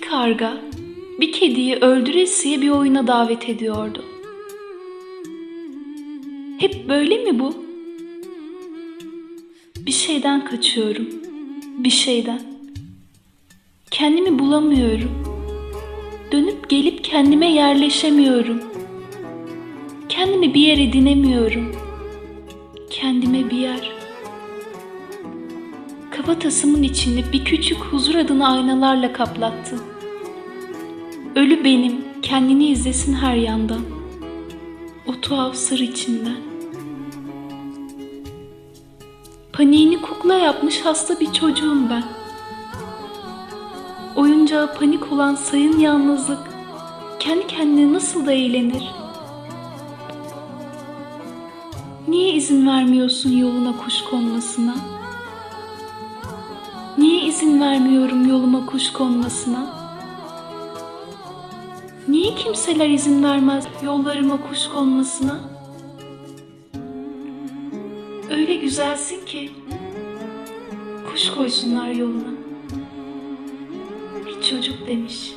karga bir kediyi öldüresiye bir oyuna davet ediyordu. Hep böyle mi bu? Bir şeyden kaçıyorum. Bir şeyden. Kendimi bulamıyorum. Dönüp gelip kendime yerleşemiyorum. Kendimi bir yere dinemiyorum. Kendime bir yer. Kafatasımın içini bir küçük huzur adını aynalarla kaplattı. Ölü benim, kendini izlesin her yandan. O tuhaf sır içinden. Paniğini kukla yapmış hasta bir çocuğum ben. Oyuncağı panik olan sayın yalnızlık kendi kendine nasıl da eğlenir? Niye izin vermiyorsun yoluna kuş konmasına? Niye izin vermiyorum yoluma kuş konmasına? Niye kimseler izin vermez yollarıma kuş konmasına? Öyle güzelsin ki kuş koysunlar yoluna. Bir çocuk demiş.